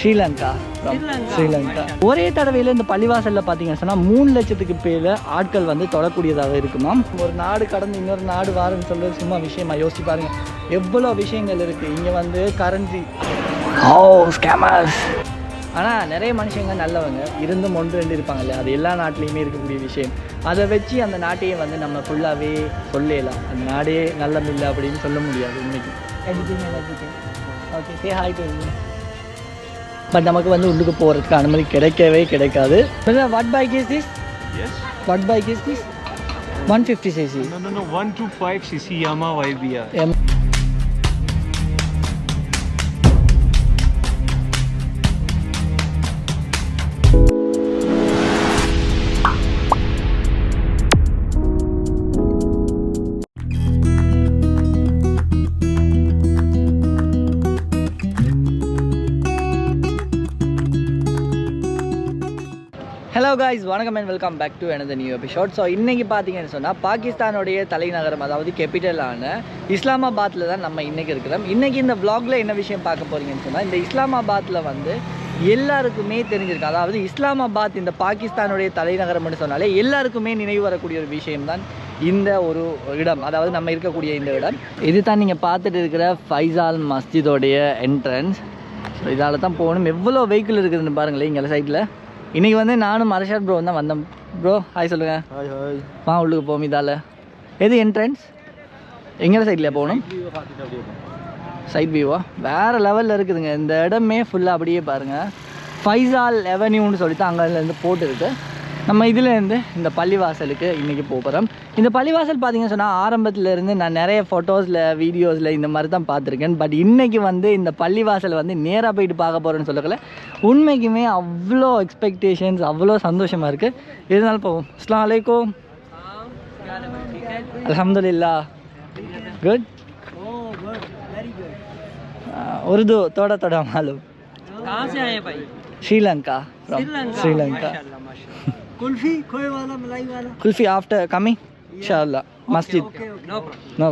ஸ்ரீலங்கா. ஸ்ரீலங்கா. ஒரே தடவையில் இந்த பள்ளிவாசலில் பார்த்தீங்கன்னா மூணு லட்சத்துக்கு பேர் ஆட்கள் வந்து தொடக்கூடியதாக இருக்குமா ஒரு நாடு கடந்து இன்னொரு நாடு வாருன்னு சொல்கிறது சும்மா விஷயமா யோசிச்சு பாருங்க. எவ்வளோ விஷயங்கள் இருக்குது இங்கே வந்து கரன்சி ஓ ஸ்கேமர்ஸ் ஆனால் நிறைய மனுஷங்க நல்லவங்க. இருந்தும் ஒன்று ரெண்டு இருப்பாங்கல்ல அது எல்லா நாட்டிலையுமே இருக்கக்கூடிய விஷயம். அதை வச்சு அந்த நாட்டையே வந்து நம்ம ஃபுல்லாகவே சொல்லலாம். அந்த நாடே நல்லமில்லை அப்படின்னு சொல்ல முடியாது இன்னைக்கு okay say hi to but நமக்கு வந்து உள்ளுக்கு போகிறதுக்கு அனுமதி கிடைக்கவே கிடைக்காது. What bike is this. What bike is this one fifty CC No, no, no. 125 cc Yamaha YBR. வணக்கம் அண்ட் வெல்கம் பேக் டு எனது நியூ எபிசோட் ஸோ இன்றைக்கி பார்த்தீங்கன்னு சொன்னால் பாகிஸ்தானுடைய தலைநகரம் அதாவது கேபிட்டலான இஸ்லாமாபாத்தில் தான் நம்ம இன்றைக்கி இருக்கிறோம். இன்றைக்கி இந்த vlogல என்ன விஷயம் பார்க்க போகிறீங்கன்னு சொன்னால் இந்த இஸ்லாமாபாத்தில் வந்து எல்லாருக்குமே தெரிஞ்சிருக்கு. அதாவது இஸ்லாமாபாத் இந்த பாகிஸ்தானுடைய தலைநகரம்னு சொன்னாலே எல்லாருக்குமே நினைவு வரக்கூடிய ஒரு விஷயம்தான் இந்த ஒரு இடம். அதாவது நம்ம இருக்கக்கூடிய இந்த இடம். இது தான் நீங்கள் பார்த்துட்டு இருக்கிற ஃபைசால் மஸ்ஜிதோடைய என்ட்ரன்ஸ் ஸோ இதால் தான் போகணும். எவ்வளோ வெஹிக்கிள் இருக்குதுன்னு பாருங்களேன் இங்கே சைட்டில் இன்றைக்கி வந்து நானும் மரஷாத் ப்ரோ தான் வந்தேன் ப்ரோ ஹாய் சொல்லுங்கள் Hi, hi. வா உள்ளுக்கு போகும் இதால். எது என்ட்ரன்ஸ் எங்கே சைடில் போகணும்? சைட் வியூவா வேறு லெவலில் இருக்குதுங்க. இந்த இடமே ஃபுல்லாக அப்படியே பாருங்கள் ஃபைசால் அவென்யூன்னு சொல்லிட்டு அங்கேருந்து போட்டுருக்கு நம்ம இதுலேருந்து இந்த பள்ளிவாசலுக்கு இன்றைக்கி போகிறோம் இந்த பள்ளிவாசல் பார்த்தீங்கன்னு சொன்னால் ஆரம்பத்துலேருந்து நான் நிறைய ஃபோட்டோஸில் வீடியோஸில் இந்த மாதிரி தான் பார்த்துருக்கேன். பட் இன்றைக்கி வந்து இந்த பள்ளிவாசல் வந்து நேராக போயிட்டு பார்க்க போகிறேன்னு சொல்லக்கல. உண்மைக்குமே அவ்வளோ எக்ஸ்பெக்டேஷன்ஸ் அவ்வளோ சந்தோஷமாக இருக்குது இருந்தாலும் போவோம். அஸ்லாம் அலைக்கும். அலமதுல்லா குட் உருது தோட தோட மாலும் ஸ்ரீலங்கா. ஸ்ரீலங்கா. आए भाई श्रीलंका from श्रीलंका श्रीलंका माशाल्लाह माशाल्लाह कुल्फी खोए वाला मलाई वाला कुल्फी आफ्टर कमिंग इंशाल्लाह मस्जिद नो प्रॉब्लम நோ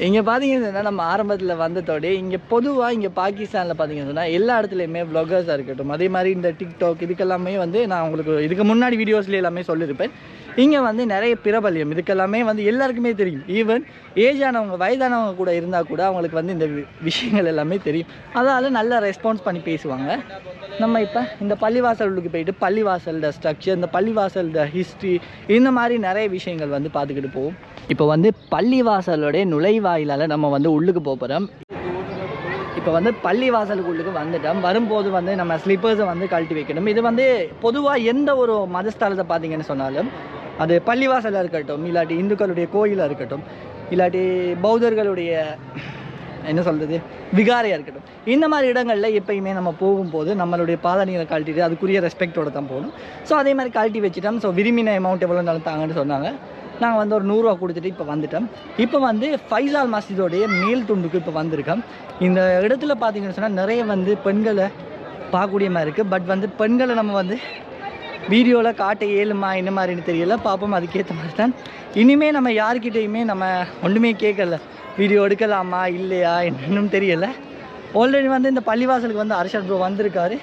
இங்கே பார்த்தீங்கன்னா நம்ம ஆரம்பத்தில் வந்ததோடய இங்கே பொதுவாக இங்கே பாகிஸ்தானில் பார்த்தீங்கன்னு சொன்னால் எல்லா இடத்துலையுமே vloggers-ஆ இருக்கட்டும் அதே மாதிரி இந்த டிக்டாக் இதுக்கெல்லாமே வந்து நான் உங்களுக்கு இதுக்கு முன்னாடி வீடியோஸ்ல எல்லாமே சொல்லியிருப்பேன் இங்கே வந்து நிறைய பிரபல்யம் இதுக்கெல்லாமே வந்து எல்லாருக்குமே தெரியும் ஈவன் ஏஜ் ஆனவங்க வயதானவங்க கூட இருந்தால் கூட அவங்களுக்கு வந்து இந்த வி- விஷயங்கள் எல்லாமே தெரியும் அதால் நல்லா ரெஸ்பான்ஸ் பண்ணி பேசுவாங்க நம்ம இப்போ இந்த பள்ளிவாசலுக்கு போயிட்டு பள்ளிவாசலோட ஸ்ட்ரக்சர் இந்த பள்ளிவாசலோட ஹிஸ்ட்ரி இந்த மாதிரி நிறைய விஷயங்கள் வந்து பார்த்துக்கிட்டு போவோம். இப்போ வந்து பள்ளிவாசலோடைய நுழைவாயிலால் நம்ம வந்து உள்ளுக்கு போக போகிறோம் இப்போ வந்து பள்ளிவாசலுக்கு உள்ளுக்கு வந்துட்டோம். வரும்போது வந்து நம்ம ஸ்லிப்பர்ஸை வந்து கழட்டி வைக்கணும். இது வந்து பொதுவாக எந்த ஒரு மதஸ்தலத்தை பார்த்தீங்கன்னு சொன்னாலும் அது பள்ளிவாசலாக இருக்கட்டும் இல்லாட்டி இந்துக்களுடைய கோயிலாக இருக்கட்டும் இல்லாட்டி பௌத்தர்களுடைய என்ன சொல்கிறது விகாரையாக இருக்கட்டும். இந்த மாதிரி இடங்களில் எப்பயுமே நம்ம போகும்போது நம்மளுடைய பாதணிகளை கழட்டிட்டு அதுக்குரிய ரெஸ்பெக்டோட தான் போகணும். ஸோ அதே மாதிரி கழட்டி வச்சுட்டோம். ஸோ விரும்பின அமௌண்ட் எவ்வளோ இருந்தாலும் தாங்கன்னு சொன்னாங்க. நாங்கள் வந்து ஒரு நூறுரூவா கொடுத்துட்டு இப்போ வந்துட்டோம். இப்போ வந்து ஃபைசால் மஸ்ஜிதோடைய மேல் துண்டுக்கு இப்போ வந்திருக்கோம். இந்த இடத்துல பார்த்தீங்கன்னு சொன்னால் நிறைய வந்து பெண்களை பார்க்கக்கூடிய மாதிரி இருக்குது பட் வந்து பெண்களை நம்ம வந்து வீடியோவில் காட்ட ஏழுமா என்ன மாதிரின்னு தெரியல. பார்ப்போம். அதுக்கேற்ற மாதிரி தான். இனிமே நம்ம யாருக்கிட்டேயுமே நம்ம ஒன்றுமே கேட்கல. வீடியோ எடுக்கலாமா இல்லையா என்னன்னு தெரியல. ஆல்ரெடி வந்து இந்த பள்ளிவாசலுக்கு வந்து அரஷத் ப்ரோ வந்திருக்காரு.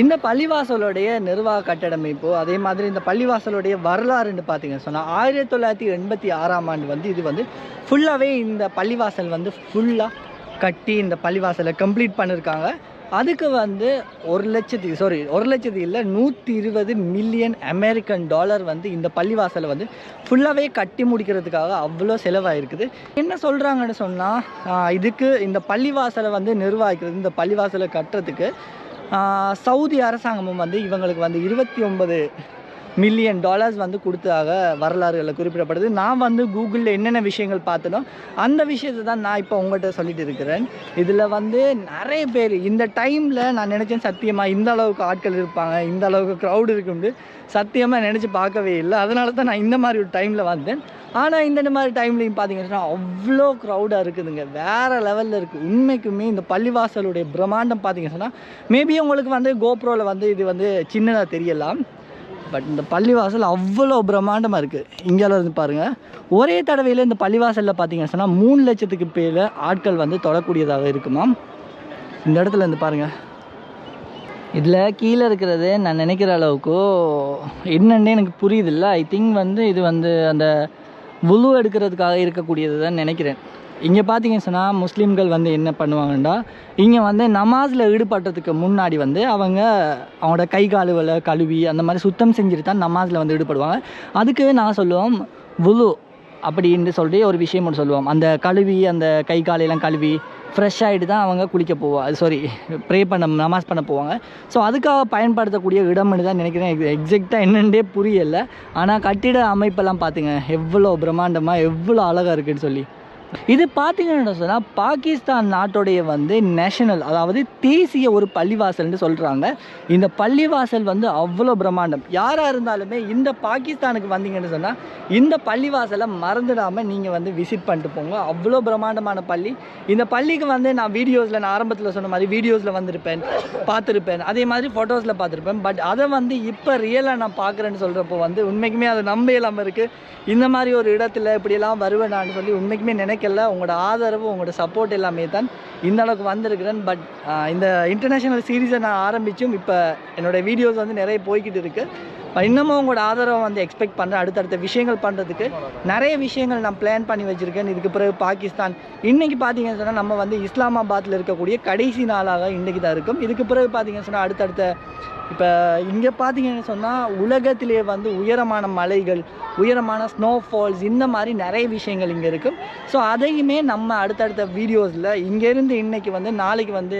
இந்த பள்ளிவாசலுடைய நிர்வாக கட்டடமைப்பு அதே மாதிரி இந்த பள்ளிவாசலுடைய வரலாறுன்னு பார்த்தீங்க சொன்னால் ஆயிரத்தி தொள்ளாயிரத்தி எண்பத்தி ஆறாம் ஆண்டு வந்து இது வந்து ஃபுல்லாகவே இந்த பள்ளிவாசல் வந்து ஃபுல்லாக கட்டி இந்த பள்ளிவாசலை கம்ப்ளீட் பண்ணியிருக்காங்க அதுக்கு வந்து ஒரு லட்சத்தி சாரி ஒரு லட்சத்து இல்லை நூற்றி இருபது மில்லியன் அமெரிக்கன் டாலர் வந்து இந்த பள்ளிவாசலை வந்து ஃபுல்லாகவே கட்டி முடிக்கிறதுக்காக அவ்வளோ செலவாயிருக்குது. என்ன சொல்கிறாங்கன்னு சொன்னால் இதுக்கு இந்த பள்ளிவாசலை வந்து நிர்வகிக்கிறது இந்த பள்ளிவாசலை கட்டுறதுக்கு சவுதி அரசாங்கமும் வந்து இவங்களுக்கு வந்து இருபத்தி ஒன்பது மில்லியன் டாலர்ஸ் வந்து கொடுத்ததாக வரலாறுகளில் குறிப்பிடப்படுது. நான் வந்து கூகுளில் என்னென்ன விஷயங்கள் பார்த்தனோ அந்த விஷயத்தை தான் நான் இப்போ உங்கள்கிட்ட சொல்லிட்டு இருக்கிறேன். இதில் வந்து நிறைய பேர் இந்த டைமில் நான் நினச்சேன் சத்தியமாக இந்த அளவுக்கு ஆட்கள் இருப்பாங்க இந்த அளவுக்கு க்ரௌடு இருக்கும்னு சத்தியமாக நினச்சி பார்க்கவே இல்லை. அதனால தான் நான் இந்த மாதிரி ஒரு டைமில் வந்தேன். ஆனால் இந்த மாதிரி டைம்லையும் பார்த்தீங்கன்னா அவ்வளோ க்ரௌடாக இருக்குதுங்க. வேறு லெவலில் இருக்குது உண்மைக்குமே இந்த பள்ளிவாசலுடைய பிரம்மாண்டம் பார்த்தீங்கன்னா மேபி உங்களுக்கு வந்து கோப்ரோவில் வந்து இது வந்து சின்னதாக தெரியலாம். பட் இந்த பள்ளிவாசல் அவ்வளோ பிரம்மாண்டமாக இருக்குது இங்கேலாம் இருந்து பாருங்கள் ஒரே தடவையில் இந்த பள்ளிவாசலில் பார்த்தீங்கன்னு சொன்னால் மூணு லட்சத்துக்கு பேர் ஆட்கள் வந்து தொடக்கூடியதாக இருக்குமாம் இந்த இடத்துல இருந்து பாருங்கள் இதில் கீழே இருக்கிறது நான் நினைக்கிற அளவுக்கு என்னென்னே எனக்கு புரியுதில்ல. ஐ திங்க் வந்து இது வந்து அந்த உழு எடுக்கிறதுக்காக இருக்கக்கூடியது தான் நினைக்கிறேன். இங்கே பார்த்தீங்கன்னு சொன்னால் முஸ்லீம்கள் வந்து என்ன பண்ணுவாங்கன்னா இங்கே வந்து நமாஸில் ஈடுபடுறதுக்கு முன்னாடி வந்து அவங்க அவங்களோட கை காலுகளை கழுவி அந்த மாதிரி சுத்தம் செஞ்சுட்டு தான் நமாஸில் வந்து ஈடுபடுவாங்க. அதுக்கு நான் சொல்லுவோம் வுலு அப்படின்னு சொல்லிட்டு ஒரு விஷயம் ஒன்று சொல்லுவோம். அந்த கழுவி அந்த கை காலையெல்லாம் கழுவி ஃப்ரெஷ் ஆகிட்டு தான் அவங்க குளிக்க போவாங்க சாரி ப்ரே பண்ண நமாஸ் பண்ண போவாங்க. ஸோ அதுக்காக பயன்படுத்தக்கூடிய இடம்னு தான் நினைக்கிறேன். எக்ஸாக்டாக என்னென்னே புரியலை. ஆனால் கட்டிட அமைப்பெல்லாம் பார்த்துங்க எவ்வளோ பிரம்மாண்டமாக எவ்வளோ அழகாக இருக்குதுன்னு சொல்லி. இது பார்த்தீங்கன்னு சொன்னால் பாகிஸ்தான் நாட்டுடைய வந்து நேஷனல் அதாவது தேசிய ஒரு பள்ளிவாசல்னு சொல்கிறாங்க இந்த பள்ளிவாசல் வந்து அவ்வளோ பிரம்மாண்டம். யாராக இருந்தாலுமே இந்த பாகிஸ்தானுக்கு வந்தீங்கன்னு சொன்னால் இந்த பள்ளிவாசலை மறந்துடாமல் நீங்கள் வந்து விசிட் பண்ணிட்டு போங்க. அவ்வளோ பிரம்மாண்டமான பள்ளி. இந்த பள்ளிக்கு வந்து நான் வீடியோஸில் நான் ஆரம்பத்தில் சொன்ன மாதிரி வீடியோஸில் வந்திருப்பேன் பார்த்துருப்பேன். அதே மாதிரி ஃபோட்டோஸில் பார்த்துருப்பேன். பட் அதை வந்து இப்போ ரியலாக நான் பார்க்குறேன்னு சொல்கிறப்போ வந்து உண்மைக்குமே அது நம்ப இல்லாமல் இருக்குது இந்த மாதிரி ஒரு இடத்துல இப்படியெல்லாம் வருவேன் நான் சொல்லி உண்மைக்குமே வாழ்க்கையில் உங்களோட ஆதரவு உங்களோட சப்போர்ட் எல்லாமே தான் இந்த அளவுக்கு வந்திருக்கிறேன். பட் இந்த இன்டர்நேஷ்னல் சீரீஸை நான் ஆரம்பித்தும் இப்போ என்னோட வீடியோஸ் வந்து நிறைய போய்கிட்டு இருக்குது இன்னமும் உங்களோட ஆதரவை வந்து எக்ஸ்பெக்ட் பண்ணுறேன் அடுத்தடுத்த விஷயங்கள் பண்ணுறதுக்கு நிறைய விஷயங்கள் நான் பிளான் பண்ணி வச்சுருக்கேன். இதுக்கு பிறகு பாகிஸ்தான். இன்றைக்கி பார்த்தீங்கன்னு சொன்னால் நம்ம வந்து இஸ்லாமாபாத்தில் இருக்கக்கூடிய கடைசி நாளாக இன்றைக்கி தான் இருக்கும். இதுக்கு பிறகு பார்த்தீங்கன்னு சொன்னால் அடுத்தடுத்த இப்போ இங்கே பார்த்தீங்கன்னு சொன்னால் உலகத்திலே வந்து உயரமான மலைகள் உயரமான ஸ்னோஃபால்ஸ் இந்த மாதிரி நிறைய விஷயங்கள் இங்கே இருக்குது ஸோ அதையுமே நம்ம அடுத்தடுத்த வீடியோஸில் இங்கேருந்து இன்னைக்கு வந்து நாளைக்கு வந்து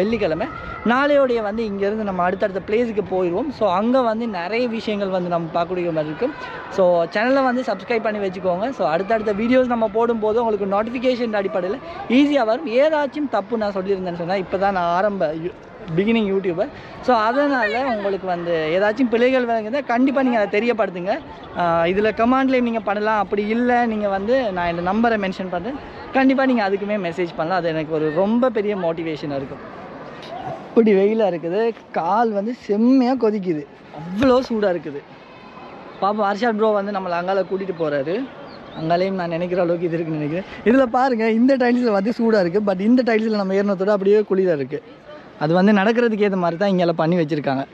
வெள்ளிக்கிழமை நாளையோடைய வந்து இங்கேருந்து நம்ம அடுத்தடுத்த பிளேஸுக்கு போயிடுவோம் ஸோ அங்கே வந்து நிறைய விஷயங்கள் வந்து நம்ம பார்க்கக்கூடிய மாதிரி இருக்கும் ஸோ சேனலை வந்து சப்ஸ்கிரைப் பண்ணி வச்சுக்கோங்க. ஸோ அடுத்தடுத்த வீடியோஸ் நம்ம போடும்போது உங்களுக்கு நோட்டிஃபிகேஷன் அடிப்படையில் ஈஸியாக வரும். ஏதாச்சும் தப்பு நான் சொல்லியிருந்தேன்னு சொன்னால் இப்போ தான் நான் ஆரம்ப பிகினிங் யூடியூபர் ஸோ அதனால் உங்களுக்கு வந்து ஏதாச்சும் பிழைகள் வழங்குதா கண்டிப்பாக நீங்கள் அதை தெரியப்படுத்துங்க. இதில் கமாண்ட்லேயும் நீங்கள் பண்ணலாம். அப்படி இல்லை நீங்கள் வந்து நான் இந்த நம்பரை மென்ஷன் பண்ணுறேன் கண்டிப்பாக நீங்கள் அதுக்குமே மெசேஜ் பண்ணலாம். அது எனக்கு ஒரு ரொம்ப பெரிய மோட்டிவேஷனாக இருக்கும். அப்படி வெயிலாக இருக்குது. கால் வந்து செம்மையாக கொதிக்குது. அவ்வளோ சூடாக இருக்குது. பாப்பா அர்ஷாத் ப்ரோ வந்து நம்மளை அங்கால கூட்டிகிட்டு போகிறாரு அங்காலையும் நான் நினைக்கிற அளவுக்கு இது இருக்குன்னு நினைக்கிறேன். இதில் பாருங்கள் இந்த டைல்ஸில் வந்து சூடாக இருக்குது பட் இந்த டைல்ஸில் நம்ம ஏறினத்தோட அப்படியே குளிராக இருக்குது அது வந்து நடக்கிறதுக்கு ஏற்ற மாதிரி தான் இங்கெல்லாம் பண்ணி வச்சுருக்காங்க.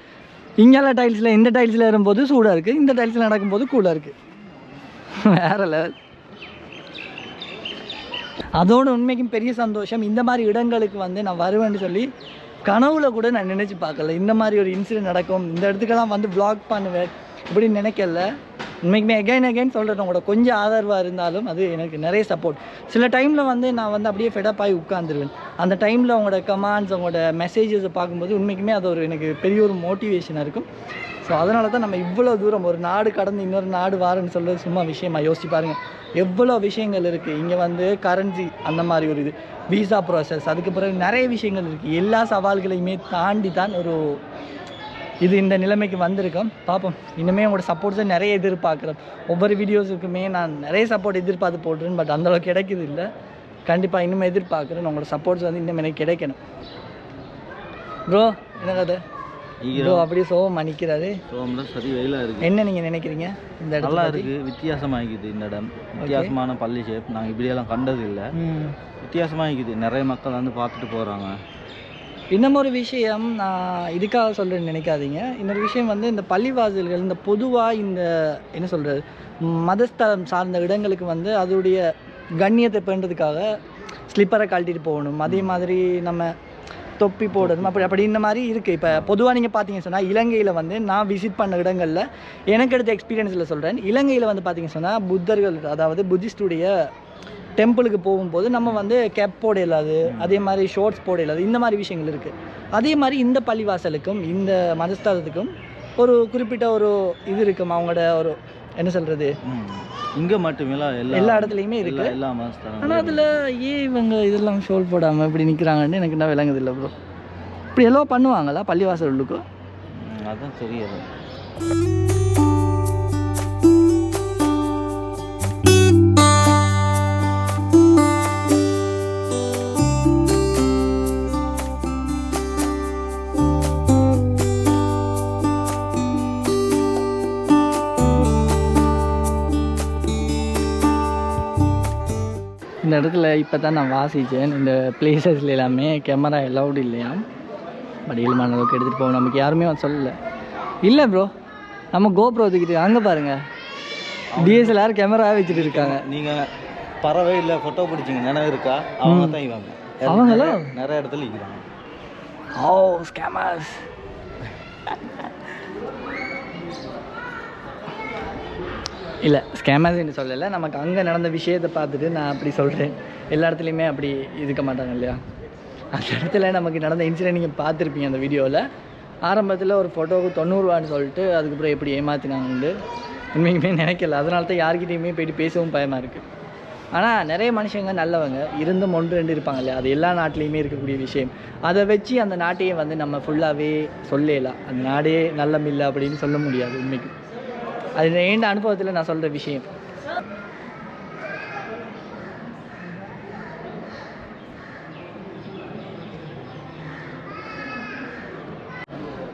இங்கெல்லாம் டைல்ஸில் இந்த டைல்ஸில் ஏறும்போது சூடாக இருக்குது இந்த டைல்ஸில் நடக்கும்போது கூலாக இருக்குது வேற லெவல் அதோட உண்மைக்கும் பெரிய சந்தோஷம் இந்த மாதிரி இடங்களுக்கு வந்து நான் வருவேன்னு சொல்லி கனவுல கூட நான் நினச்சி பார்க்கல. இந்த மாதிரி ஒரு இன்சிடென்ட் நடக்கும் இந்த இடத்துக்கெல்லாம் வந்து vlog பண்ணுவேன் இப்படின்னு நினைக்கல. உண்மைக்குமே அகைன் அகைன் சொல்கிறேன் உங்களோட கொஞ்சம் ஆதரவாக இருந்தாலும் அது எனக்கு நிறைய சப்போர்ட் சில டைமில் வந்து நான் வந்து அப்படியே ஃபெடப் ஆகி உட்காந்துருவேன் அந்த டைமில் உங்களோட கமாண்ட்ஸ் உங்களோட மெசேஜஸை பார்க்கும்போது உண்மைக்குமே அது ஒரு எனக்கு பெரிய ஒரு மோட்டிவேஷனாக இருக்கும். ஸோ அதனால தான் நம்ம இவ்வளோ தூரம் ஒரு நாடு கடந்து இன்னொரு நாடு வாரன்னு சொல்கிறது சும்மா விஷயமா யோசிச்சு பாருங்கள் எவ்வளோ விஷயங்கள் இருக்குது இங்கே வந்து கரன்சி அந்த மாதிரி ஒரு இது. விசா ப்ராசஸ் அதுக்கு பிறகு நிறைய விஷயங்கள் இருக்குது எல்லா சவால்களையுமே தாண்டி தான் ஒரு இது இந்த நிலைமைக்கு வந்திருக்கோம். பார்ப்போம். இனிமேல் உங்களோட சப்போர்ட்ஸை நிறைய எதிர்பார்க்குறேன் ஒவ்வொரு வீடியோஸுக்குமே நான் நிறைய சப்போர்ட் எதிர்பார்த்து போட்டுருன்னு பட் அந்தளவுக்கு கிடைக்குது இல்லை. கண்டிப்பாக இனிமேல் எதிர்பார்க்குறேன். உங்களோட சப்போர்ட்ஸ் வந்து இன்னும் எனக்கு கிடைக்கணும். ப்ரோ என்ன கதை? ப்ரோ அப்படியே சோகம் நிற்கிறாரு சோம்ல சரி வெயிலாக இருக்குது என்ன நீங்கள் நினைக்கிறீங்க இந்த இடத்துல நல்லா? இருக்குது வித்தியாசமாக இருக்குது இந்த இடம். வித்தியாசமான பள்ளி ஷேப் நாங்கள் இப்படியெல்லாம் கண்டது இல்லை. வித்தியாசமாக இருக்குது. நிறைய மக்கள் வந்து பார்த்துட்டு போகிறாங்க இன்னும் ஒரு விஷயம் நான் இதுக்காக சொல்கிறேன்னு நினைக்காதீங்க. இன்னொரு விஷயம் வந்து இந்த பள்ளிவாசல்கள் இந்த பொதுவாக இந்த என்ன சொல்கிறது மதஸ்தலம் சார்ந்த இடங்களுக்கு வந்து அதோடைய கண்ணியத்தை பேணுறதுக்காக ஸ்லிப்பரை கழட்டிட்டு போகணும். அதே மாதிரி நம்ம தொப்பி போடணும். அப்படி அப்படி இந்த மாதிரி இருக்குது இப்போ பொதுவாக நீங்கள் பார்த்தீங்கன்னு சொன்னால் இலங்கையில் வந்து நான் விசிட் பண்ண இடங்களில் எனக்கு எடுத்த எக்ஸ்பீரியன்ஸில் சொல்கிறேன் இலங்கையில் வந்து பார்த்தீங்கன்னு சொன்னால் புத்தர்கள் அதாவது புத்திஸ்டுடைய டெம்பிளுக்கு போகும்போது நம்ம வந்து கேப் போட இயலாது. அதே மாதிரி ஷோர்ட்ஸ் போட இயலாது. இந்த மாதிரி விஷயங்கள் இருக்குது அதே மாதிரி இந்த பள்ளிவாசலுக்கும் இந்த மதஸ்தலத்துக்கும் ஒரு குறிப்பிட்ட ஒரு இது இருக்கும். அவங்களோட ஒரு என்ன சொல்கிறது இங்கே மட்டுமில்ல எல்லா எல்லா இடத்துலையுமே இருக்கு. எல்லா எல்லா ஆனால் அதில் ஏன் இவங்க இதெல்லாம் ஷோல் போடாமல் இப்படி நிற்கிறாங்கன்னு எனக்கு என்ன விளங்குது இல்லை ப்ரோ இப்படி எல்லாம் பண்ணுவாங்களா பள்ளிவாசல் உள்ளுக்கும் அதான் தெரியாது. இடத்துல இப்போ தான் நான் வாசித்தேன் இந்த பிளேசஸ்ல எல்லாமே கேமரா எலவுட் இல்லையா? பட் இயல்பான அளவுக்கு எடுத்துகிட்டு போவோம். நமக்கு யாருமே சொல்லலை. இல்லை ப்ரோ நம்ம கோப்ரோ தூக்கிட்டு அங்கே பாருங்கள் டிஎஸ்எல்ஆர் கேமராவே வச்சுட்டு இருக்காங்க. நீங்கள் பறவை இல்லை ஃபோட்டோ பிடிச்சிங்க நினைவு இருக்கா? அவங்க தான் இவங்க. அவங்களா? நிறைய- நிறைய இடத்துல இருக்கிறாங்க. ஓ ஸ்கேமர்ஸ் இல்லை ஸ்கேமர்ஸ்ன்னு சொல்லலை. நமக்கு அங்கே நடந்த விஷயத்தை பார்த்துட்டு நான் அப்படி சொல்கிறேன் எல்லா இடத்துலையுமே அப்படி இருக்க மாட்டாங்க இல்லையா? அந்த இடத்துல நமக்கு நடந்த இன்சிடென்ட் நீங்கள் பார்த்துருப்பீங்க அந்த வீடியோவில் ஆரம்பத்தில் ஒரு ஃபோட்டோவுக்கு தொண்ணூறுவான்னு சொல்லிட்டு அதுக்கப்புறம் எப்படி ஏமாற்றினாங்கன்னு உண்மைக்குமே நினைக்கல. அதனால தான் யார்கிட்டையுமே போயிட்டு பேசவும் பயமாக இருக்குது ஆனால் நிறைய மனுஷங்க நல்லவங்க. இருந்தும் ஒன்று ரெண்டு இருப்பாங்க இல்லையா? அது எல்லா நாட்டிலையுமே இருக்கக்கூடிய விஷயம். அதை வச்சு அந்த நாட்டையே வந்து நம்ம ஃபுல்லாகவே சொல்லலாம் அந்த நாடே நல்லமில்லை அப்படின்னு சொல்ல முடியாது உண்மைக்கு. அது என் அனுபவத்தில் நான் சொல்கிற விஷயம்.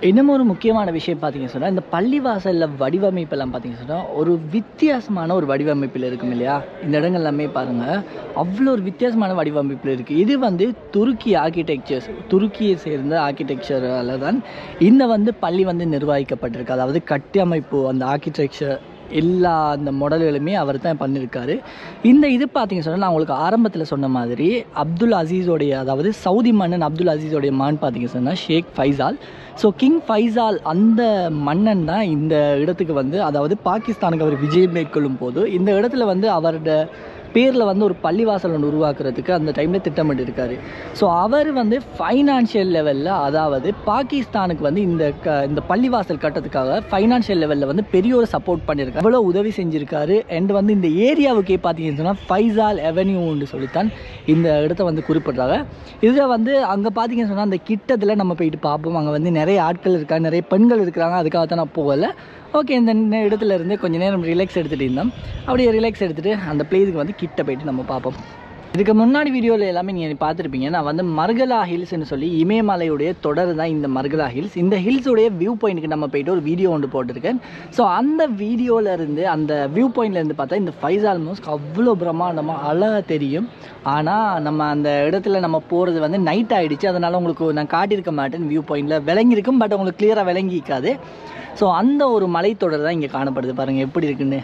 இன்னும் ஒரு முக்கியமான விஷயம் பார்த்தீங்க சொன்னால் இந்த பள்ளிவாசலில் வடிவமைப்பெல்லாம் பார்த்தீங்க சொன்னால் ஒரு வித்தியாசமான ஒரு வடிவமைப்பில் இருக்கும் இல்லையா? இந்த இடங்கள் எல்லாமே பாருங்கள் அவ்வளோ ஒரு வித்தியாசமான வடிவமைப்பில் இருக்குது இது வந்து துருக்கி ஆர்கிடெக்சர்ஸ் துருக்கியை சேர்ந்த ஆர்கிடெக்சரால் தான் இந்த வந்து பள்ளி வந்து நிர்வகிக்கப்பட்டிருக்கு. அதாவது கட்டமைப்பு அந்த ஆர்கிடெக்சர் எல்லா அந்த மாடல்களுமே அவர் தான் பண்ணியிருக்காரு இந்த இது பார்த்தீங்க சொன்னால் நான் உங்களுக்கு ஆரம்பத்தில் சொன்ன மாதிரி அப்துல் அசீஸோடைய அதாவது சவுதி மன்னன் அப்துல் அசீஸோடைய மகன் பார்த்தீங்க சொன்னால் Sheikh Faisal. So king Faisal அந்த மன்னன் தான் இந்த இடத்துக்கு வந்து அதாவது பாகிஸ்தானுக்கு அவர் விஜயம் மேற்கொள்ளும் போது இந்த இடத்துல வந்து அவரோட பேரில் வந்து ஒரு பள்ளிவாசல் ஒன்று உருவாக்குறதுக்கு அந்த டைமில் திட்டமிட்டு இருக்காரு ஸோ அவர் வந்து ஃபைனான்ஷியல் லெவலில் அதாவது பாகிஸ்தானுக்கு வந்து இந்த க இந்த பள்ளிவாசல் கட்டத்துக்காக ஃபைனான்ஷியல் லெவலில் வந்து பெரிய ஒரு சப்போர்ட் பண்ணியிருக்காரு அவ்வளோ உதவி செஞ்சுருக்காரு. அண்ட் வந்து இந்த ஏரியாவுக்கே பார்த்தீங்கன்னு சொன்னால் ஃபைசால் அவென்யூன்னு சொல்லித்தான் இந்த இடத்த வந்து குறிப்பிட்றாங்க. இதில் வந்து அங்கே பார்த்தீங்கன்னு சொன்னால் அந்த கிட்டத்தில் நம்ம போயிட்டு பார்ப்போம். அங்கே வந்து நிறைய ஆட்கள் இருக்காங்க நிறைய பெண்கள் இருக்கிறாங்க. அதுக்காக தான் நான் போகலை. ஓகே இந்த இடத்துல இருந்து கொஞ்ச நேரம் ரிலாக்ஸ் எடுத்துகிட்டு இருந்தோம். அப்படியே ரிலாக்ஸ் எடுத்துகிட்டு அந்த பிளேஸுக்கு வந்து கிட்ட போயிட்டு நம்ம பார்ப்போம். இதுக்கு முன்னாடி வீடியோவில் எல்லாமே நீங்கள் பார்த்துருப்பீங்க. நான் வந்து மர்கலா ஹில்ஸ்னு சொல்லி இமயமலையுடைய தொடர் தான் இந்த மர்கலா ஹில்ஸ். இந்த ஹில்ஸுடைய வியூ பாயிண்ட்டுக்கு நம்ம போயிட்டு ஒரு வீடியோ ஒன்று போட்டிருக்கேன். ஸோ அந்த வீடியோவிலேருந்து அந்த வியூ பாயிண்ட்லேருந்து பார்த்தா இந்த ஃபைஸ் ஆல்மோஸ்ட் அவ்வளோ பிரம்மாண்டமாக அழகாக தெரியும். ஆனால் நம்ம அந்த இடத்துல நம்ம போகிறது வந்து நைட் ஆகிடுச்சு அதனால் உங்களுக்கு நான் காட்டியிருக்க மாட்டேன் வியூ பாயிண்டில் விளங்கியிருக்கும் பட் உங்களுக்கு கிளியராக விளங்கிக்காது ஸோ அந்த ஒரு மலைத்தொடர் தான் இங்கே காணப்படுது பாருங்கள் எப்படி இருக்குன்னு.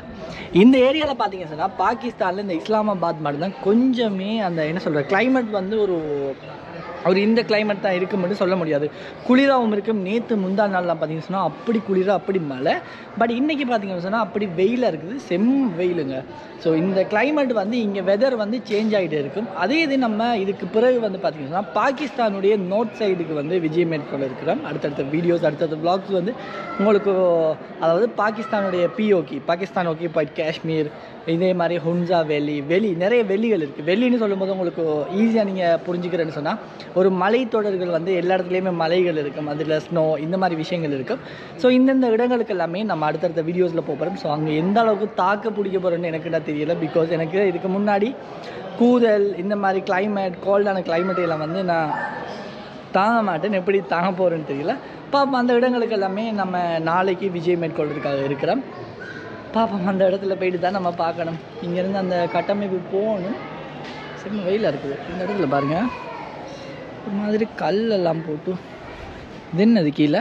இந்த ஏரியாவில் பார்த்தீங்க சொன்னால் பாகிஸ்தானில் இந்த இஸ்லாமாபாத் மட்டும்தான். கொஞ்சமே அந்த என்ன சொல்கிற கிளைமேட் வந்து ஒரு அவர் இந்த கிளைமேட் தான் இருக்கு மட்டும் சொல்ல முடியாது. குளிராகவும் இருக்கும். நேற்று முந்தா நாள்லாம் பார்த்தீங்கன்னு சொன்னால் அப்படி குளிராக அப்படி மழை. பட் இன்றைக்கி பார்த்தீங்கன்னு சொன்னால் அப்படி வெயிலாக இருக்குது. செம் வெயிலுங்க. ஸோ இந்த கிளைமேட் வந்து இங்கே வெதர் வந்து சேஞ்ச் ஆகிட்டே இருக்கும். அதே இது நம்ம இதுக்கு பிறகு வந்து பார்த்தீங்கன்னா பாகிஸ்தானுடைய நோர்த் சைடுக்கு வந்து விஜய் மேற்கொள்ள இருக்கிறோம். அடுத்தடுத்த வீடியோஸ் அடுத்தடுத்த vlogs வந்து உங்களுக்கு அதாவது பாகிஸ்தானுடைய பிஓகி பாகிஸ்தான் ஓகே பாயிட் காஷ்மீர் இதே மாதிரி ஹுன்சா வெளி வெளி நிறைய வெளிகள் இருக்குது வெளின்னு சொல்லும்போது உங்களுக்கு ஈஸியாக நீங்கள் புரிஞ்சுக்கிறேன்னு சொன்னால் ஒரு மலைத்தொடர்கள் வந்து எல்லா இடத்துலையுமே மலைகள் இருக்கும். அதில் ஸ்னோ இந்த மாதிரி விஷயங்கள் இருக்கும். ஸோ இந்தந்த இடங்களுக்கு எல்லாமே நம்ம அடுத்தடுத்த வீடியோஸில் போகிறோம் ஸோ அங்கே எந்த அளவுக்கு தாக்க பிடிக்க போகிறோன்னு எனக்கு நான் தெரியல. பிகாஸ் எனக்கு இதுக்கு முன்னாடி கூதல் இந்த மாதிரி கிளைமேட் கோல்டான கிளைமேட் எல்லாம் வந்து நான் தாங்க மாட்டேன். எப்படி தாங்க போகிறேன்னு தெரியல. பாப்போம் அந்த இடங்களுக்கு எல்லாமே நம்ம நாளைக்கு விஜய் மேற்கொள்றதுக்காக இருக்கிறோம். பாப்போம் அந்த இடத்துல போயிட்டு தான் நம்ம பார்க்கணும். இங்கேருந்து அந்த கட்டமைப்பு போகணும். சரி வெயிலாக இருக்குது. இந்த இடத்துல பாருங்கள் ஒரு மாதிரி கல்லெல்லாம் போட்டு. தென் அது கீழே.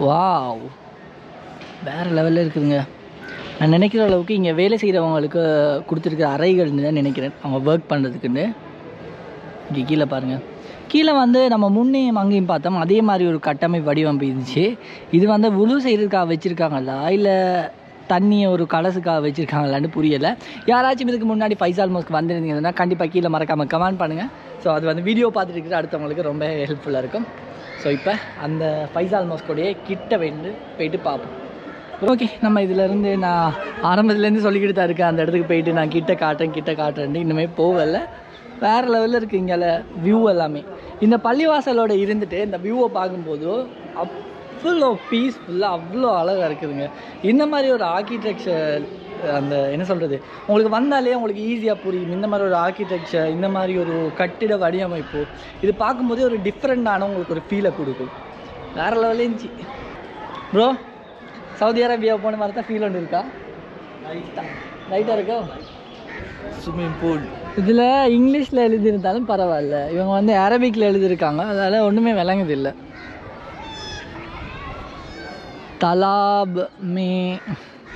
வாவ். வேறு லெவலில் இருக்குதுங்க. நான் நினைக்கிற அளவுக்கு இங்கே வேலை செய்கிறவங்களுக்கு கொடுத்துருக்குற அறைகள்னு தான் நினைக்கிறேன். அவங்க ஒர்க் பண்ணுறதுக்குன்னு இங்கே கீழே பாருங்கள் கீழே வந்து நம்ம முன்னையும் அங்கேயும் பார்த்தோம். அதே மாதிரி ஒரு கட்டமைப்பு வடிவமைப்பு இருந்துச்சு. இது வந்து உழு செய்கிறதுக்காக வச்சுருக்காங்களா? இல்லை தண்ணியை ஒரு கலசுக்காக வச்சுருக்காங்களான்னு புரியலை. யாராச்சும் இதுக்கு முன்னாடி ஃபைசால் மோஸ்க்கு வந்திருந்தீங்கன்னா கண்டிப்பாக கீழே மறக்காமல் கமெண்ட் பண்ணுங்கள் ஸோ அது வந்து வீடியோ பார்த்துட்டு இருக்கிற அடுத்தவங்களுக்கு ரொம்ப ஹெல்ப்ஃபுல்லாக இருக்கும். ஸோ இப்போ அந்த ஃபைசால் மோஸ்கோடைய கிட்ட வந்து போயிட்டு பார்ப்போம். ஓகே நம்ம இதிலேருந்து நான் ஆரம்பத்துலேருந்து சொல்லிக்கிட்டு தான் இருக்கேன். அந்த இடத்துக்கு போயிட்டு நான் கிட்ட காட்டுறேன் கிட்ட காட்டுறேன்ட்டு இன்னுமே போகலை. வேறு லெவலில் இருக்குது இங்கே வியூ எல்லாமே. இந்த பள்ளிவாசலோட இருந்துட்டு இந்த வியூவை பார்க்கும்போது அவ்வளோ பீஸ்ஃபுல்லாக அவ்வளோ அழகாக இருக்குதுங்க. இந்த மாதிரி ஒரு ஆர்கிடெக்சர் அந்த என்ன சொல்கிறது உங்களுக்கு வந்தாலே உங்களுக்கு ஈஸியாக புரியும். இந்த மாதிரி ஒரு ஆர்கிடெக்சர் இந்த மாதிரி ஒரு கட்டிட வடிவமைப்பு இது பார்க்கும்போதே ஒரு டிஃப்ரெண்ட்டான உங்களுக்கு ஒரு ஃபீலை கொடுக்கும். வேறு லெவலில் இருந்துச்சு. ப்ரோ சவுதி அரேபியா போன மாதிரி தான் ஃபீல் ஒன்று இருக்கா? லைட்டாக இருக்கா? ஸ்விம்மிங் பூல் இதில் இங்கிலீஷில் எழுதியிருந்தாலும் பரவாயில்ல. இவங்க வந்து அரபிக்கில் எழுதியிருக்காங்க. அதனால் ஒன்றுமே விளங்குது இல்லை. தலாப் மே.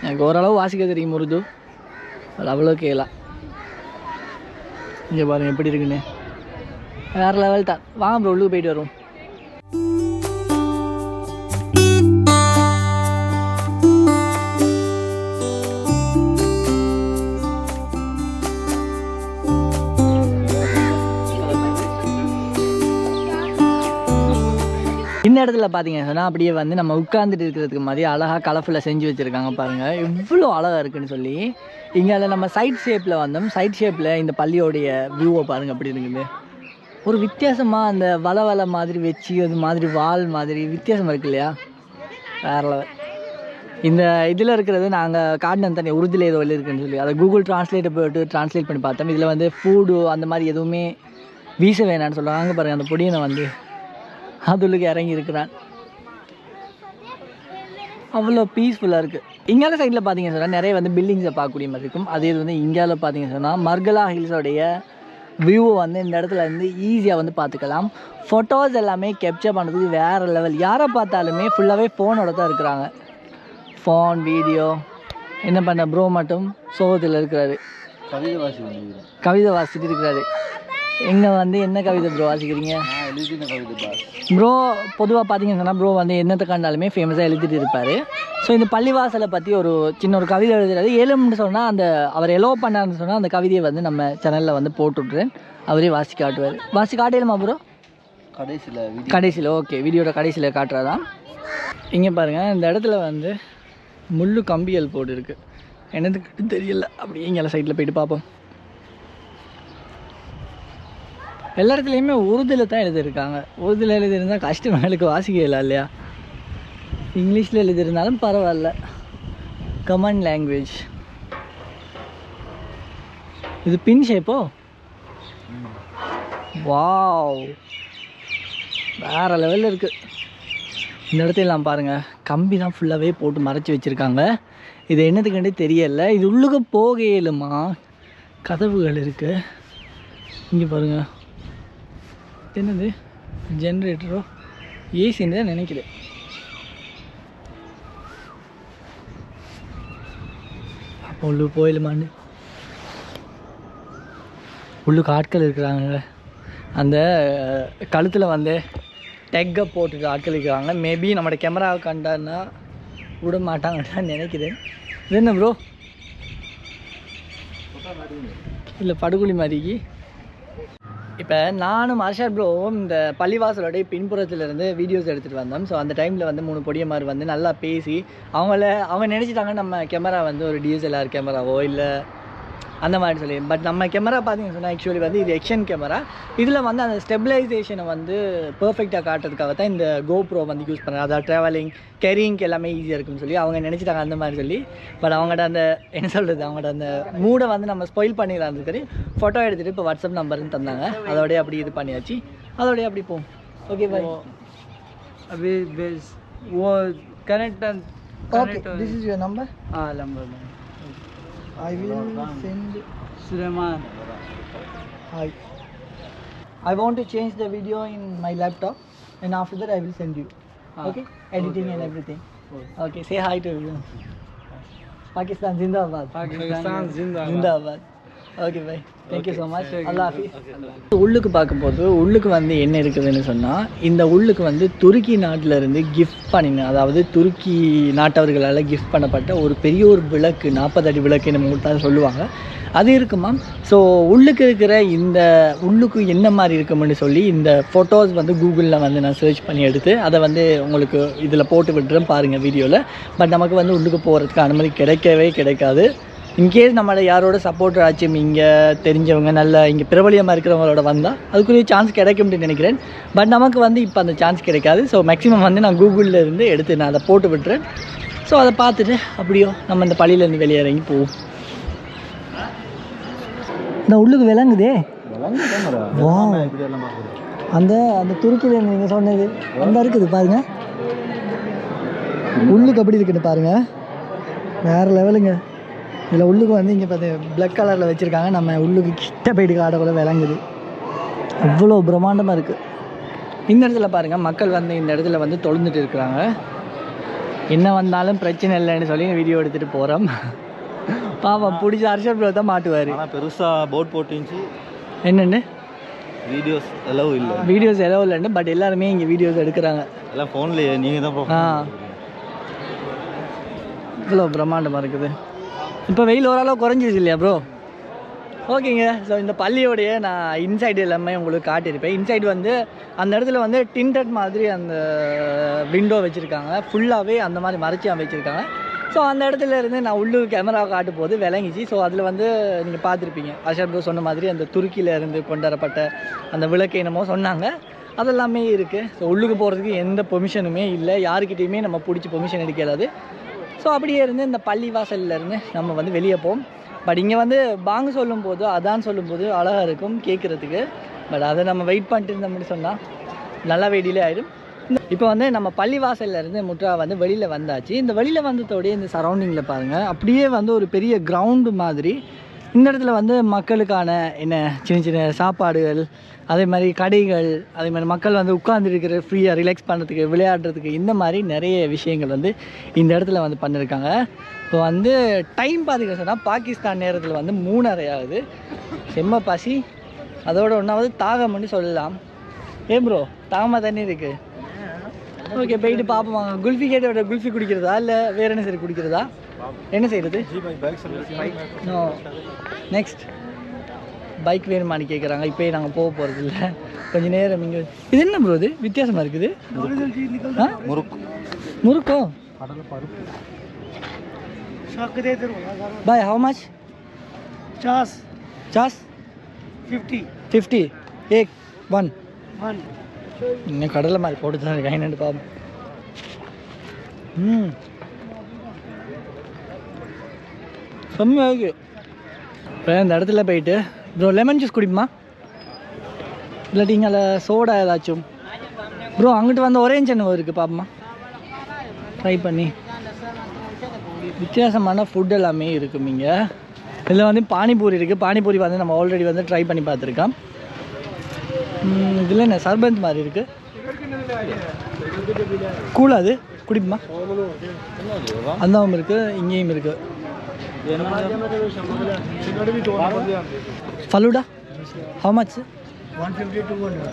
எனக்கு ஓரளவு வாசிக்க தெரியும் உருது. அது அவ்வளோ கேளா இங்கே பாருங்கள் எப்படி இருக்குன்னு. வேறு லெவல் தான். வாங்க ப்ரோ உள்ளுக்கு போயிட்டு வருவோம். இடத்துல பார்த்தீங்கன்னு சொன்னால் அப்படியே வந்து நம்ம உட்காந்துட்டு இருக்கிறதுக்கு மாதிரி அழகாக கலர்ஃபுல்லாக செஞ்சு வச்சுருக்காங்க பாருங்கள் எவ்வளோ அழகாக இருக்குன்னு சொல்லி. இங்கே நம்ம சைட் ஷேப்பில் வந்தோம். சைட் ஷேப்பில் இந்த பள்ளியோடைய வியூவை பாருங்கள் அப்படி இருக்குது. ஒரு வித்தியாசமாக அந்த வலை வலை மாதிரி வச்சு அது மாதிரி வால் மாதிரி வித்தியாசம் இருக்கு இல்லையா? வேற லெவல் இந்த இதில் இருக்கிறது நாங்கள் காட்டினது தண்ணி உருதில் ஏதோ இருக்குன்னு சொல்லி. அதை கூகுள் ட்ரான்ஸ்லேட்டை போயிட்டு ட்ரான்ஸ்லேட் பண்ணி பார்த்தோம். இதில் வந்து ஃபுட்டு அந்த மாதிரி எதுவுமே வீச வேணாம்னு சொல்லுவாங்க பாருங்கள் அந்த பொடியினை வந்து அதுள்ளுக்கு இறங்கி இருக்கிறான் அவ்வளோ பீஸ்ஃபுல்லாக இருக்குது இங்கால சைடில் பார்த்தீங்கன்னு சொன்னால் நிறைய வந்து பில்டிங்ஸை பார்க்கக்கூடிய மாதிரி இருக்கும். அதே இது வந்து இங்கால பார்த்தீங்கன்னு சொன்னால் மர்கலா ஹில்ஸோடைய வியூவை வந்து இந்த இடத்துல இருந்து ஈஸியாக வந்து பார்த்துக்கலாம் ஃபோட்டோஸ் எல்லாமே கேப்சர் பண்ணுறதுக்கு வேறு லெவல் யாரை பார்த்தாலுமே ஃபுல்லாகவே ஃபோனோட தான் இருக்கிறாங்க. ஃபோன் வீடியோ என்ன பண்ண ப்ரோ மட்டும் சோகத்தில் இருக்கிறாரு. கவிதை வாசி பண்ணிக்கிறேன் கவிதை வாசிச்சுட்டு இருக்கிறாரு. எங்கே வந்து என்ன கவிதை ப்ரோ வாசிக்கிறீங்க? ப்ரோ பொதுவாக பார்த்தீங்கன்னு சொன்னால் ப்ரோ வந்து என்னத்தை கண்டாலுமே ஃபேமஸாக எழுதிட்டு இருப்பார். ஸோ இந்த பள்ளிவாசலை பற்றி ஒரு சின்ன ஒரு கவிதை எழுதுறாரு. ஏழும்னு சொன்னால் அந்த அவர் எலோ பண்ணாருன்னு சொன்னால் அந்த கவிதையை வந்து நம்ம சேனலில் வந்து போட்டுவிட்றேன் அவரே வாசி காட்டுவார். வாசி காட்டலுமா ப்ரோ கடைசியில் கடைசியில் ஓகே வீடியோட கடைசியில் காட்டுறதான் இங்கே பாருங்கள் இந்த இடத்துல வந்து முள்ளு கம்பியல் போட்டு இருக்கு என்னதுக்கு தெரியல. அப்படியே இங்கே சைடில் போயிட்டு பார்ப்போம். எல்லா இடத்துலையுமே உருதுல தான் எழுதியிருக்காங்க. உருதுல எழுதியிருந்தால் கஷ்டம் எங்களுக்கு வாசிக்கல இல்லையா? இங்கிலீஷில் எழுதியிருந்தாலும் பரவாயில்ல. கமன் லாங்குவேஜ் இது பின் ஷேப்போ வாவ் வேற லெவலில் இருக்குது இந்த இடத்தையெல்லாம் பாருங்கள் கம்பி தான் ஃபுல்லாகவே போட்டு மறைச்சி வச்சுருக்காங்க. இது என்னதுக்கண்டே தெரியல. இது உள்ளுக்கு போக இயலுமா கதவுகள் இருக்குது இங்கே பாருங்கள் என்னது? ஜென்ரேட்டரோ ஏசின்னு தான் நினைக்கிறேன் அப்போ உள்ளு போயிலுமான்னு உள்ளுக்கு ஆட்கள் இருக்கிறாங்க அந்த கழுத்தில் வந்து டெக்கை போட்டுட்டு ஆட்கள் இருக்கிறாங்க. மேபி நம்மளோட கேமராவை கண்டான்னா விட மாட்டாங்கன்னு நினைக்கிறேன் இது என்ன ப்ரோ இல்லை படுகொலி மாதிரிக்கு. இப்போ நானும் மார்ஷா ப்ரோவும் இந்த பள்ளிவாசலோடைய பின்புறத்துலேருந்து வீடியோஸ் எடுத்துகிட்டு வந்தோம். ஸோ அந்த டைமில் வந்து மூணு பொடியமார் வந்து நல்லா பேசி அவங்கள அவங்க நினச்சிட்டாங்க நம்ம கேமரா வந்து ஒரு டிஎஸ்எல்ஆர் கேமராவோ இல்லை அந்த மாதிரி சொல்லி பட் நம்ம கேமரா பார்த்தீங்கன்னு சொன்னால் ஆக்சுவலி வந்து இது எக்ஷன் கேமரா இதில் வந்து அந்த ஸ்டெபிலைசேஷனை வந்து பர்ஃபெக்டாக காட்டுறதுக்காக தான் இந்த கோப்ரோ வந்து யூஸ் பண்ணுறாங்க அதாவது ட்ராவலிங் கேரிங்க்கு எல்லாமே ஈஸியாக இருக்குன்னு சொல்லி அவங்க நினச்சிட்டாங்க அந்த மாதிரி சொல்லி பட் அவங்கள்ட்ட அந்த என்ன சொல்கிறது அவங்கள்ட்ட அந்த மூடை வந்து நம்ம ஸ்பாயில் பண்ணிடலாம் சரி ஃபோட்டோ எடுத்துகிட்டு இப்போ வாட்ஸ்அப் நம்பர்னு தந்தாங்க அதோடய அப்படி இது பண்ணியாச்சு அதோடய அப்படி போகும் ஓகே பாய் अभी बेस वो connect okay this is your number हाँ number I will send Suleiman. Hi. I want to change the video in my laptop and after that I will send you. Ah, okay? Editing okay, and everything. Okay. say hi to everyone. Pakistan Zindabad. Pakistan Zindabad. Zindabad. Okay bye thank you so much Allah Hafiz உள்ளுக்கு பார்க்கும்போது உள்ளுக்கு வந்து என்ன இருக்குதுன்னு சொன்னால் இந்த உள்ளுக்கு வந்து துருக்கி நாட்டில் இருந்து கிஃப்ட் பண்ணின அதாவது துருக்கி நாட்டவர்களால் கிஃப்ட் பண்ணப்பட்ட ஒரு பெரிய ஒரு விளக்கு நாற்பது அடி விளக்கு நம்ம சொல்லுவாங்க. அது இருக்குமா ஸோ உள்ளுக்கு இருக்கிற இந்த உள்ளுக்கு என்ன மாதிரி இருக்கும்னு சொல்லி இந்த ஃபோட்டோஸ் வந்து கூகுளில் வந்து நான் சர்ச் பண்ணி எடுத்து அதை வந்து உங்களுக்கு இதில் போட்டு விட்டுறேன் பாருங்கள் வீடியோவில் பட் நமக்கு வந்து உள்ளுக்கு போகிறதுக்கு அனுமதி கிடைக்கவே கிடைக்காது. இன்கேஸ் நம்மளோட யாரோட சப்போர்ட் ஆச்சும் இங்கே தெரிஞ்சவங்க நல்ல இங்கே பிரபலியமாக இருக்கிறவங்களோட வந்தால் அதுக்குரிய சான்ஸ் கிடைக்கும்னு நினைக்கிறேன். பட் நமக்கு வந்து இப்போ அந்த சான்ஸ் கிடைக்காது. ஸோ மேக்ஸிமம் வந்து நான் கூகுளில் இருந்து எடுத்து நான் அதை போட்டு விட்டுறேன். ஸோ அதை பார்த்துட்டு அப்படியோ நம்ம இந்த பள்ளியிலேருந்து வெளியே இறங்கி போவோம். இந்த உள்ளுக்கு விளங்குதே. வா அந்த அந்த துருக்குல நீங்கள் சொன்னது. அந்த இருக்குது பாருங்க. உள்ளுக்கு அப்படி இருக்குன்னு பாருங்க. வேற லெவலுங்க இதில் உள்ளுக்கு வந்து இங்கே பார்த்து பிளாக் கலரில் வச்சுருக்காங்க. நம்ம உள்ளுக்கு கிட்ட போயிட்டு காடக்குள்ள விளங்குது. அவ்வளோ பிரம்மாண்டமாக இருக்குது இந்த இடத்துல பாருங்கள் மக்கள் வந்து இந்த இடத்துல வந்து தொழுந்துட்டு இருக்கிறாங்க. என்ன வந்தாலும் பிரச்சனை இல்லைன்னு சொல்லி வீடியோ எடுத்துகிட்டு போகிறோம் பாவம் பிடிச்ச அர்ஷத் ப்ரோ தான் மாட்டுவார். பெருசாக போட் போட்டுச்சு என்னென்னு? வீடியோஸ் எல்லாம் இல்லை. வீடியோஸ் எதுவும் இல்லைன்னு பட் எல்லாருமே இங்கே வீடியோஸ் எடுக்கிறாங்க. எல்லாம் ஃபோன்லேயே நீங்கள் தான் ஆ. இவ்வளோ பிரம்மாண்டமாக இருக்குது. இப்போ வெயில் ஓரளவு குறைஞ்சிருச்சு இல்லையா ப்ரோ ஓகேங்க ஸோ இந்த பள்ளியோடைய நான் இன்சைடு எல்லாமே உங்களுக்கு காட்டியிருப்பேன். இன்சைடு வந்து அந்த இடத்துல வந்து டிண்டட் மாதிரி அந்த விண்டோ வச்சுருக்காங்க. ஃபுல்லாகவே அந்த மாதிரி மறைச்சி வச்சுருக்காங்க. ஸோ அந்த இடத்துல இருந்து நான் உள்ளூர் கேமரா காட்டும் போது விளங்கிச்சு. ஸோ அதில் வந்து நீங்கள் பார்த்துருப்பீங்க. அஷர் ப்ரோ சொன்ன மாதிரி அந்த துருக்கியில் இருந்து கொண்டு வரப்பட்ட அந்த விளக்கு என்னமோ சொன்னாங்க. அதெல்லாமே இருக்குது ஸோ உள்ளுக்கு போகிறதுக்கு எந்த பெர்மிஷனுமே இல்லை. யாருக்கிட்டேயுமே நம்ம பிடிச்சி பெர்மிஷன் எடுக்கிறது ஸோ அப்படியே இருந்து இந்த பள்ளி வாசல்ல இருந்து நம்ம வந்து வெளியே போவோம். பட் இங்கே வந்து பாங்கு சொல்லும்போது அதான் சொல்லும்போது அழகாக இருக்கும் கேட்குறதுக்கு பட் அதை நம்ம வெயிட் பண்ணிட்டு இருந்தோம்னு சொன்னால் நல்லா வெயிடிலே ஆயிடும். இப்போ வந்து நம்ம பள்ளி முற்றா வந்து வெளியில் வந்தாச்சு. இந்த வெளியில் வந்ததோடய இந்த சரௌண்டிங்கில் பாருங்கள் அப்படியே வந்து ஒரு பெரிய கிரவுண்டு மாதிரி இந்த இடத்துல வந்து மக்களுக்கான என்ன சின்ன சின்ன சாப்பாடுகள் அதே மாதிரி கடைகள் அதே மாதிரி மக்கள் வந்து உட்கார்ந்துருக்கிற ஃப்ரீயாக ரிலாக்ஸ் பண்ணுறதுக்கு விளையாடுறதுக்கு இந்த மாதிரி நிறைய விஷயங்கள் வந்து இந்த இடத்துல வந்து பண்ணியிருக்காங்க இப்போ வந்து டைம் பார்த்தீங்க சொன்னால் பாகிஸ்தான் நேரத்தில் வந்து மூணரை ஆகுது. செம்ம பசி. அதோட ஒன்றாவது தாகம்னு சொல்லலாம். ஏன் ப்ரோ தாகமாக தண்ணி இருக்குது ஓகே போயிட்டு பார்ப்போம் குல்ஃபி கேட்டோட குல்ஃபி குடிக்கிறதா? இல்லை வேற என்ன சரி குடிக்கிறதா? என்ன செய்கிறது நோ நெக்ஸ்ட் பைக் வேணுமானு கேட்குறாங்க இப்போயே நாங்கள் போக போகிறது இல்லை. கொஞ்சம் நேரம் இங்கே. இது என்ன ப்ரோ இது? வித்தியாசமாக இருக்குது. முறுக்கு. முறுக்கோ? பாய் how much sauce. Sauce? Fifty fifty Ek one one இன்னும் கடலை மாதிரி போட்டு தான் இருக்கேன் என்னென்னு பாப்போம். ம். செம்மையாக இருக்குது இப்போ இந்த இடத்துல போயிட்டு ப்ரோ லெமன் ஜூஸ் குடிப்போமா? இல்லாட்டி இங்கே சோடா ஏதாச்சும். ப்ரோ அங்கிட்டு வந்து ஒரேஞ்ச் என்ன இருக்குது பாப்போமா? ட்ரை பண்ணி. வித்தியாசமான ஃபுட் எல்லாமே இருக்கும் இங்கே. இதில் வந்து பானிபூரி இருக்குது பானிபூரி வந்து நம்ம ஆல்ரெடி வந்து ட்ரை பண்ணி பார்த்துருக்கோம். இதில் என்ன சர்பந்த் மாதிரி இருக்குது கூலா அது? குடிப்புமா? அந்தாவும் இருக்குது இங்கேயும் இருக்குது falooda Faluda? How much? 150 200.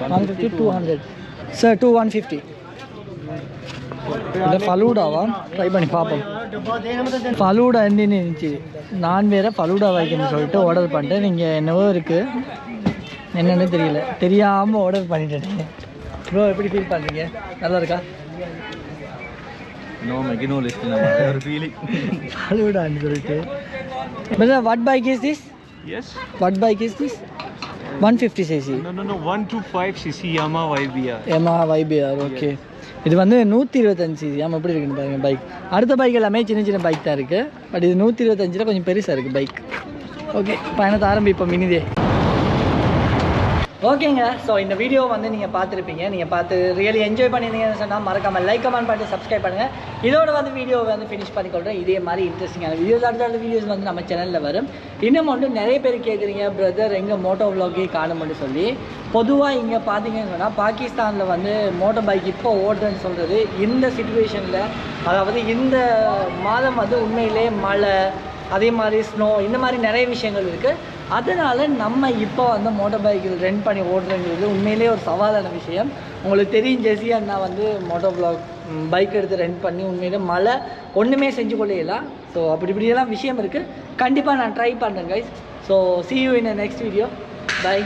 150 200. Sir, 2 150. இது ஃபலூடாவா ட்ரை பண்ணி பார்ப்போம் ஃபலூடா என்னன்னு இருந்துச்சு நான் வேறு ஃபலூடா வைக்கணும்னு சொல்லிட்டு ஆர்டர் பண்ணிட்டேன் நீங்கள் என்னவோ இருக்குது என்னென்னு தெரியல தெரியாமல் ஆர்டர் பண்ணிட்டேன் ப்ரோ எப்படி ஃபீல் பண்ணுறீங்க நல்லா இருக்கா நோ மெகினோ லிஸ்ட் ஒரு ஃபீலிங் ஃபலூடான்னு சொல்லிட்டு. Brother what bike is this Yes? What bike is this one fifty CC No, no, no. 125 cc Yamaha YBR. ஏமா வைபிஆர் ஓகே இது வந்து நூற்றி இருபத்தஞ்சு சிசி ஆமாம் எப்படி இருக்குன்னு பாருங்கள் பைக் அடுத்த பைக் எல்லாமே சின்ன சின்ன பைக் தான் இருக்குது பட் இது நூற்றி இருபத்தஞ்சில் கொஞ்சம் பெருசாக இருக்குது பைக் ஓகே பயணத்தை ஆரம்பிப்போம் மினிதே ஓகேங்க. ஸோ இந்த வீடியோ வந்து நீங்கள் பார்த்துருப்பீங்க. நீங்கள் பார்த்து ரியலி என்ஜாய் பண்ணியிருந்தீங்கன்னு சொன்னால் மறக்காமல் லைக் கமெண்ட் பண்ணிட்டு சப்ஸ்கிரைப் பண்ணுங்கள் இதோட வந்து வீடியோ வந்து ஃபினிஷ் பண்ணிக்கொள்கிறேன் இதே மாதிரி இன்ட்ரெஸ்டிங்கான வீடியோஸ் அடுத்த வீடியோஸ் வந்து நம்ம சேனலில் வரும். இன்னும் வந்து நிறைய பேர் கேட்குறீங்க பிரதர் எங்கே மோட்டோ விலாகே காணும்னு சொல்லி. பொதுவாக இங்கே பார்த்தீங்கன்னு சொன்னால் பாகிஸ்தானில் வந்து மோட்டோ பைக் இப்போ ஓடுறேன்னு சொல்கிறது இந்த சுச்சுவேஷனில் அதாவது இந்த மாதம் வந்து உண்மையிலே மழை அதே மாதிரி ஸ்னோ இந்த மாதிரி நிறைய விஷயங்கள் இருக்குது அதனால் நம்ம இப்போ வந்து மோட்டர் பைக்கில் ரெண்ட் பண்ணி ஓடுறங்கிறது உண்மையிலேயே ஒரு சவாலான விஷயம். உங்களுக்கு தெரியும் ஜெசி அண்ணா வந்து மோட்டோ பிளாக் பைக் எடுத்து ரெண்ட் பண்ணி உண்மையிலே மழை ஒன்றுமே செஞ்சு கொள்ளையலாம் ஸோ அப்படி இப்படியெல்லாம் விஷயம் இருக்குது கண்டிப்பாக நான் ட்ரை பண்ணுறேன் guys so see you in next video bye